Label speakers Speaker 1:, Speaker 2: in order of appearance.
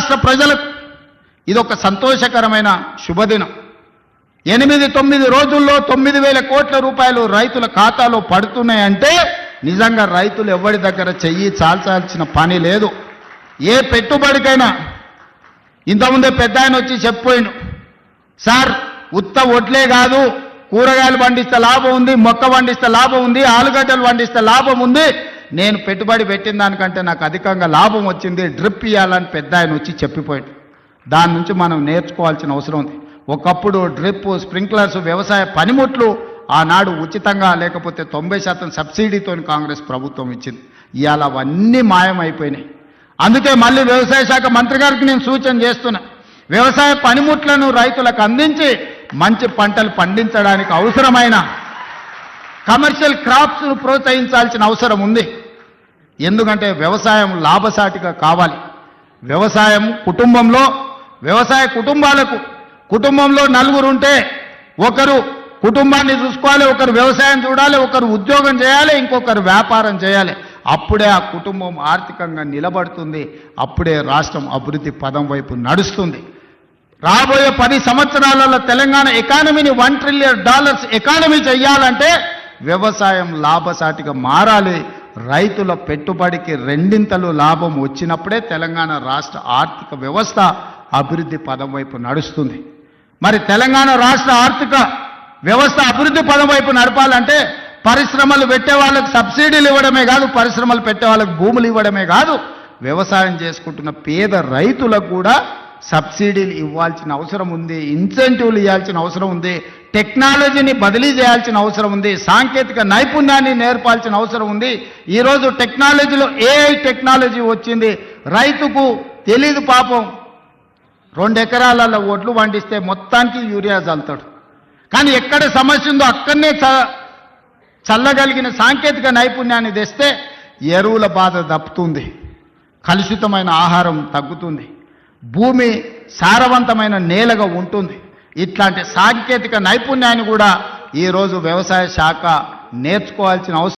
Speaker 1: రాష్ట్ర ప్రజలకు ఇదొక సంతోషకరమైన శుభదినం. ఎనిమిది తొమ్మిది రోజుల్లో తొమ్మిది వేల కోట్ల రూపాయలు రైతుల ఖాతాలో పడుతున్నాయంటే నిజంగా రైతులు ఎవరి దగ్గర చెయ్యి చాల్చాల్సిన పని లేదు. ఏ పెట్టుబడికైనా ఇంతకుముందే పెద్ద ఆయన వచ్చి చెప్పిపోయిండు సార్ ఉత్త ఒట్లే కాదు కూరగాయలు పండిస్తే లాభం ఉంది మొక్క పండిస్తే లాభం ఉంది ఆలుగడ్డలు పండిస్తే లాభం ఉంది నేను పెట్టుబడి పెట్టిన దానికంటే నాకు అధికంగా లాభం వచ్చింది డ్రిప్ ఇవ్వాలని పెద్ద ఆయన వచ్చి చెప్పిపోయాడు. దాని నుంచి మనం నేర్చుకోవాల్సిన అవసరం ఉంది. ఒకప్పుడు డ్రిప్ స్ప్రింక్లర్స్ వ్యవసాయ పనిముట్లు ఆనాడు ఉచితంగా లేకపోతే తొంభై శాతం సబ్సిడీతో కాంగ్రెస్ ప్రభుత్వం ఇచ్చింది. ఇవాళ అవన్నీ మాయమైపోయినాయి. అందుకే మళ్ళీ వ్యవసాయ శాఖ మంత్రి గారికి నేను సూచన చేస్తున్నా. వ్యవసాయ పనిముట్లను రైతులకు అందించి మంచి పంటలు పండించడానికి అవసరమైన కమర్షియల్ క్రాప్స్ను ప్రోత్సహించాల్సిన అవసరం ఉంది. ఎందుకంటే వ్యవసాయం లాభసాటిగా కావాలి. వ్యవసాయం కుటుంబంలో వ్యవసాయ కుటుంబాలకు కుటుంబంలో నలుగురు ఉంటే ఒకరు కుటుంబాన్ని చూసుకోవాలి ఒకరు వ్యవసాయం చూడాలి ఒకరు ఉద్యోగం చేయాలి ఇంకొకరు వ్యాపారం చేయాలి. అప్పుడే ఆ కుటుంబం ఆర్థికంగా నిలబడుతుంది అప్పుడే రాష్ట్రం అభివృద్ధి పదం వైపు నడుస్తుంది. రాబోయే పది సంవత్సరాలలో తెలంగాణ ఎకానమీని వన్ ట్రిలియన్ డాలర్స్ ఎకానమీ చెయ్యాలంటే వ్యవసాయం లాభసాటిగా మారాలి. రైతుల పెట్టుబడికి రెండింతలు లాభం వచ్చినప్పుడే తెలంగాణ రాష్ట్ర ఆర్థిక వ్యవస్థ అభివృద్ధి పదం వైపు నడుస్తుంది. మరి తెలంగాణ రాష్ట్ర ఆర్థిక వ్యవస్థ అభివృద్ధి పదం వైపు నడపాలంటే పరిశ్రమలు పెట్టే వాళ్ళకి సబ్సిడీలు ఇవ్వడమే కాదు పరిశ్రమలు పెట్టే వాళ్ళకి భూములు ఇవ్వడమే కాదు వ్యవసాయం చేసుకుంటున్న పేద రైతులకు కూడా సబ్సిడీలు ఇవ్వాల్సిన అవసరం ఉంది ఇన్సెంటివ్లు ఇవ్వాల్సిన అవసరం ఉంది టెక్నాలజీని బదిలీ చేయాల్సిన అవసరం ఉంది సాంకేతిక నైపుణ్యాన్ని నేర్పాల్సిన అవసరం ఉంది. ఈరోజు టెక్నాలజీలో ఏఐ టెక్నాలజీ వచ్చింది. రైతుకు తెలీదు పాపం. రెండు ఎకరాలలో ఒడ్లు పండిస్తే మొత్తానికి యూరియా చల్లుతాడు. కానీ ఎక్కడ సమస్య ఉందో అక్కడనే చ చల్లగలిగిన సాంకేతిక నైపుణ్యాన్ని తెస్తే ఎరువుల బాధ దప్పుతుంది కలుషితమైన ఆహారం తగ్గుతుంది. భూమి సారవంతమైన నేలగా ఉంటుంది. ఇట్లాంటి సాంకేతిక నైపుణ్యాన్ని కూడా ఈరోజు వ్యవసాయ శాఖ నేర్చుకోవాల్సిన అవసరం